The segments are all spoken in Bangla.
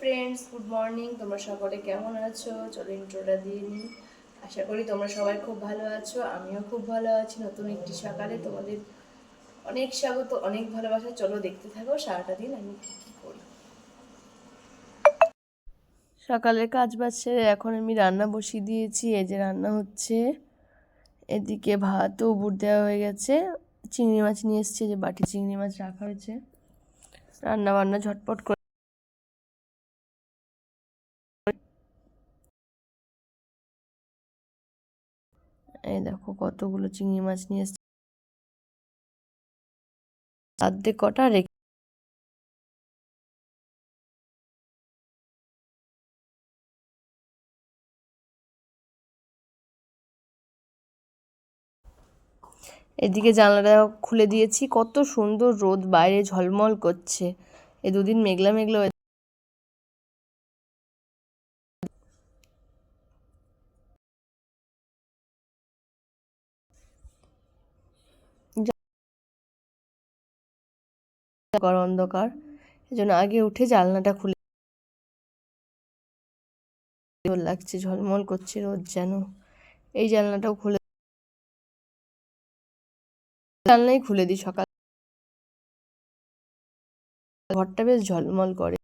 ফ্রেন্ডস গুড মর্নিং তোমরা সকলে কেমন আছো? চলো ইন্ট্রোটা দিয়ে নিই। আশা করি তোমরা সবাই খুব ভালো আছো, আমিও খুব ভালো আছি। নতুন একটি সকালে তোমাদের অনেক স্বাগত, অনেক ভালোবাসা। চলো দেখতে থাকো সারাটা দিন আমি করি। সকালের কাজ বাজ সেরে এখন আমি রান্না বসিয়ে দিয়েছি। এই যে রান্না হচ্ছে, এদিকে ভাতও বুট দেওয়া হয়ে গেছে। চিংড়ি মাছ নিয়ে এসেছি যে বাটি চিংড়ি মাছ রাখা হয়েছে। রান্না বান্না ঝটপট করে এই দেখো কতগুলো চিংড়ি মাছ নিয়ে এসেছি। অর্ধেক কটা রেখে এদিকে জানলাটা খুলে দিয়েছি, কত সুন্দর রোদ, বাইরে ঝলমল করছে। এ দুদিন মেঘলা মেঘলা অন্ধকার অন্ধকার। এজন্য আগে উঠে জানলাটা খুলে লাগছে, ঝলমল করছে রোদ যেন। এই জানলাটাও খুলে জানলাই খুলে দিই সকাল। ঘরটা বেশ ঝলমল করে।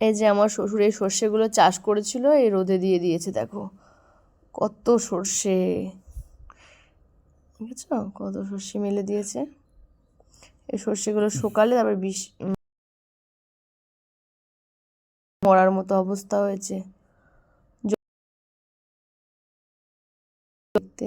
এই যে আমার শ্বশুর এই সর্ষেগুলো চাষ করেছিল, এই রোদে দিয়ে দিয়েছে, দেখো। কত সর্ষে। বুঝেছ কত সর্ষে মেলে দিয়েছে। এই সর্ষেগুলো শুকালে তারপর বিষ মরার মতো অবস্থা হয়েছে। দেখতে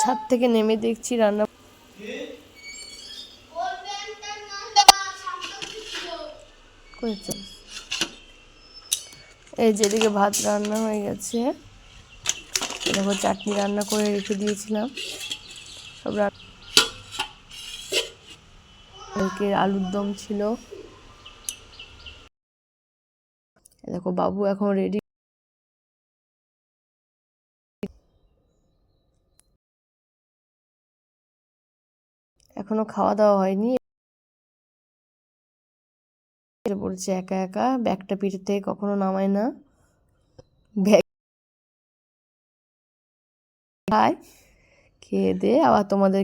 ছাদ থেকে নেমে দেখছি রান্না এই যেদিকে ভাত রান্না হয়ে গেছে। দেখো চাটনি রান্না করে রেখে দিয়েছিলাম। সব আলুর দম ছিল। দেখো বাবু এখন রেডি এখনও খাওয়া দাওয়া হয়নি। পড়েছে একা একা ব্যাগটা পিঠের থেকে কখনো নামায় না। ব্যাগ খায় দিয়ে আবার তোমাদের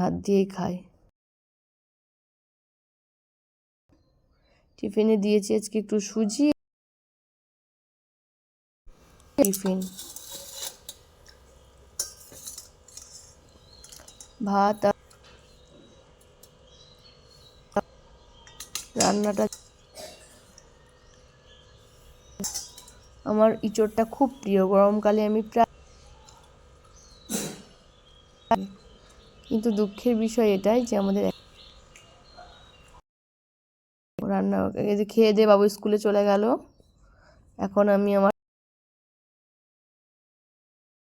হাত দিয়েই খায়। টিফিনে দিয়েছি আজকে একটু সুজি। টিফিন। ভাত রান্নাটা আমার ইঁচড়টা খুব প্রিয়। গরমকালে আমি প্রায় কিন্তু দুঃখের বিষয় এটাই যে আমাদের রান্না খেয়ে দিয়ে বাবু স্কুলে চলে গেল। এখন আমি আমার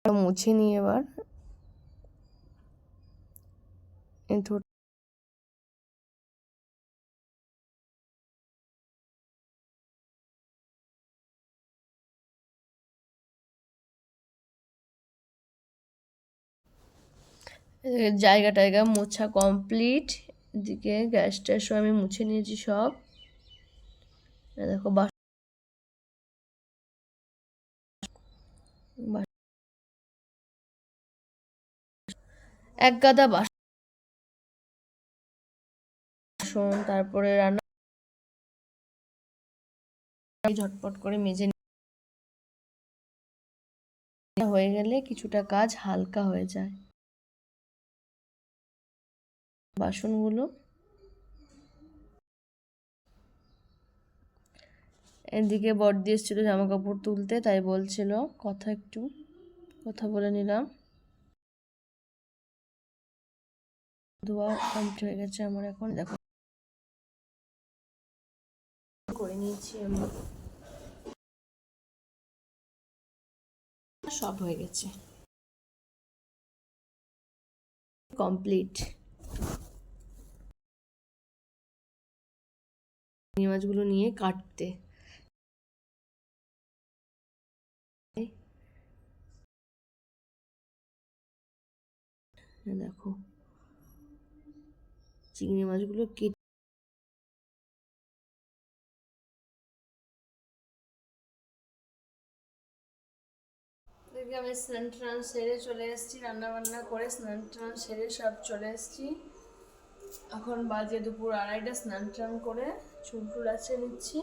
মুছে নিই এবার। এদিকে জায়গা টায়গা মোছা কমপ্লিট। এদিকে গ্যাস ট্যাসও আমি মুছে নিয়েছি সব। দেখো বাস বাস- এক গাদা বাসন, তারপরে রান্না ঝটপট করে মেজে হয়ে গেলে কিছুটা কাজ হালকা হয়ে যায়। বাসনগুলো এদিকে বড়দি এসেছিল জামা কাপড় তুলতে, তাই বলছিল, কথা একটু কথা বলে নিলাম। ধোয়া কমপ্লিট হয়ে গেছে আমার এখন। দেখো করে নিয়েছি আমি। সব হয়ে গেছে। কমপ্লিট। মাছগুলো নিয়ে কাটতে। দেখো। চিংড়ি মাছগুলো কেটে এদিকে আমি স্নান টান সেরে চলে এসেছি রান্না বান্না করে স্নান টান সেরে সব চলে এসেছি। এখন বাজে দুপুর আড়াইটা, স্নান টান করে চুল টুল আছে নিচ্ছি।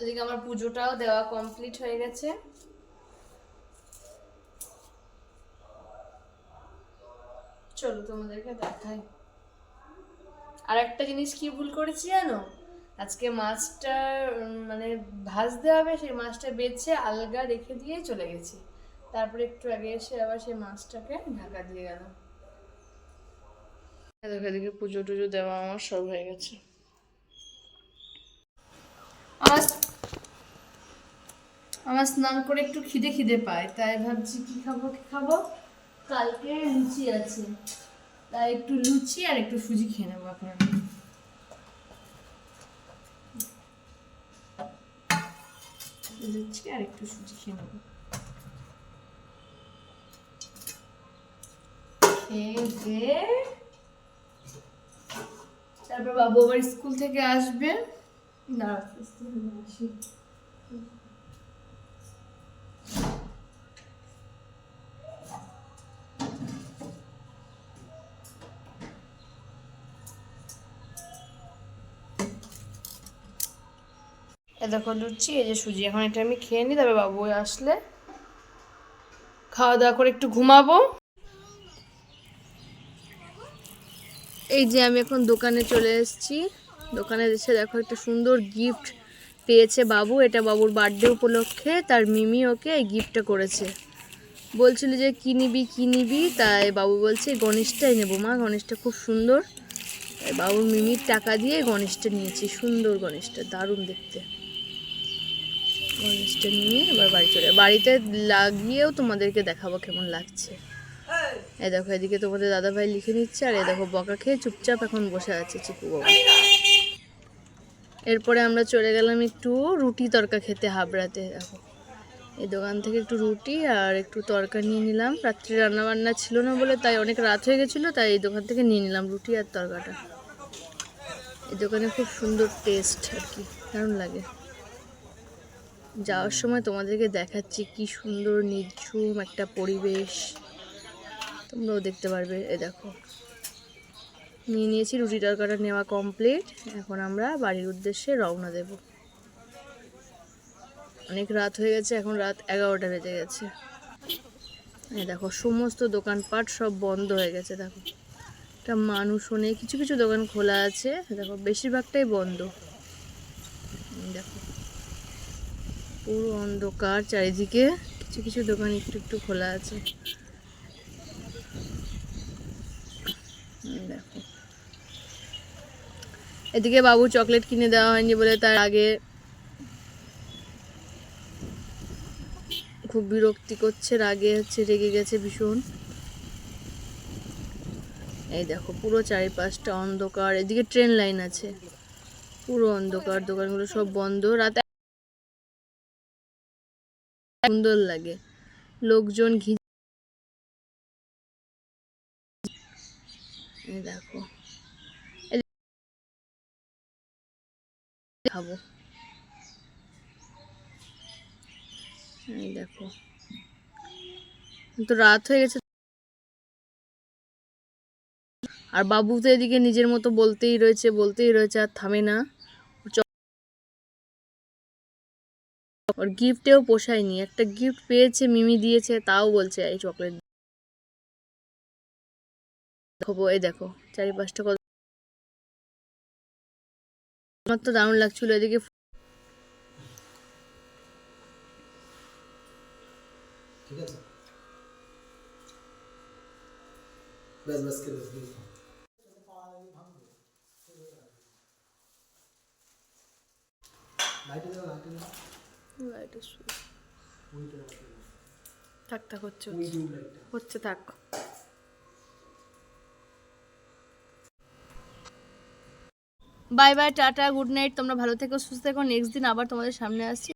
এদিকে আমার পুজোটাও দেওয়া কমপ্লিট হয়ে গেছে। চলো তোমাদেরকে দেখাই। আর একটা জিনিস কি ভুল করেছি জানো? আজকে মাছটা মানে ভাজতে হবে সেই মাছটা বেছে আলগা রেখে দিয়ে চলে গেছি। তারপরে একটু আগে এসে আবার সেই মাছটাকে ঢাকা দিয়ে গেল। দেখো পুজো টুজো দেওয়া আমার সব হয়ে গেছে। আমার স্নান করে একটু খিদে খিদে পায় তাই ভাবছি কি খাব কি খাব? কালকে লুচি আছে। তাই একটু লুচি আর একটু সুজি খেয়ে নেব আমি। লুচি আর একটু সুজি খেয়ে নেব। খেয়ে তারপর বাবু আবার স্কুল থেকে আসবে। দাঁড়া আস্তে আস্তে আসি। এ দেখো লুচি, এই যে সুজি। এখন এটা আমি খেয়ে নিই, তবে বাবু আসলে খাওয়া দাওয়া করে একটু ঘুমাবো। এই যে আমি এখন দোকানে চলে এসেছি। দোকানে এসে দেখো একটা সুন্দর গিফট পেয়েছে বাবু। এটা বাবুর বার্থডে উপলক্ষে, তার মিমি ওকে এই গিফটটা করেছে। বলছিল যে, কি নিবি কি নিবি? তাই বাবু বলছে, গণেশটাই নেব মা, গণেশটা খুব সুন্দর। তাই বাবুর মিমির টাকা দিয়ে গণেশটা নিয়েছি, সুন্দর গণেশটা, দারুণ দেখতে। গণেশটা নিয়ে এবার বাড়ি চলে বাড়িতে লাগিয়েও তোমাদেরকে দেখাবো কেমন লাগছে। এই দেখো, এদিকে তোমাদের দাদা ভাই লিখে নিচ্ছে, আর এই দেখো, বকা খেয়ে চুপচাপ এখন বসে আছে চিকু বাবু। এরপরে আমরা চলে গেলাম একটু রুটি তরকা খেতে হাবড়াতে, দেখো। এই দোকান থেকে একটু রুটি আর একটু তরকা নিয়ে নিলাম। রাত্রে রান্না বান্না ছিল না বলে তাই অনেক রাত হয়ে গেছিল, তাই এই দোকান থেকে নিয়ে নিলাম রুটি আর তরকাটা। এই দোকানে খুব সুন্দর টেস্ট আর কি, দারুণ লাগে। যাওয়ার সময় তোমাদেরকে দেখাচ্ছি কি সুন্দর নির্ঝুম একটা পরিবেশ। তোমরাও দেখতে পারবে, এ দেখো। নিয়ে নিয়েছি রুটি তরকাটা নেওয়া কমপ্লিট এখন আমরা বাড়ির উদ্দেশ্যে রওনা দেব। অনেক রাত হয়ে গেছে, এখন রাত এগারোটা বেজে গেছে। দেখো, সমস্ত দোকানপাট সব বন্ধ হয়ে গেছে, দেখো। একটা মানুষও নেই, কিছু কিছু দোকান খোলা আছে, দেখো, বেশিরভাগটাই বন্ধ এই দেখো পুরো অন্ধকার, চারিদিকে কিছু কিছু দোকান একটু একটু খোলা আছে। এদিকে বাবু চকলেট কিনে দেওয়া হয়নি বলে তার আগে খুব বিরক্তি করছে, রাগে হচ্ছে, রেগে গেছে ভীষণ। এই দেখো, পুরো চারিপাশটা অন্ধকার। এদিকে ট্রেন লাইন আছে। পুরো অন্ধকার, দোকানগুলো সব বন্ধ। রাত সুন্দর লাগে। লোকজন ঘি দেখো। খাব। দেখো। তো রাত হয়ে গেছে। আর বাবু তো এদিকে নিজের মতো বলতেই রয়েছে বলতেই রয়েছে, আর থামে না। ওর গিফটেও পোষায়নি। একটা গিফট পেয়েছে, মিমি দিয়েছে, তাও বলছে, এই চকলেট দেখো, এই দেখো, চারিপাশটা কত আমার তো দারুণ লাগছিল, এদিকে ঠিক আছে। লাইটে থাক থাক হচ্ছে হচ্ছে। থাক। Bye bye tata good night তোমরা ভালো থেকো সুস্থ থেকো। নেক্সট দিন আবার তোমাদের সামনে আসছি।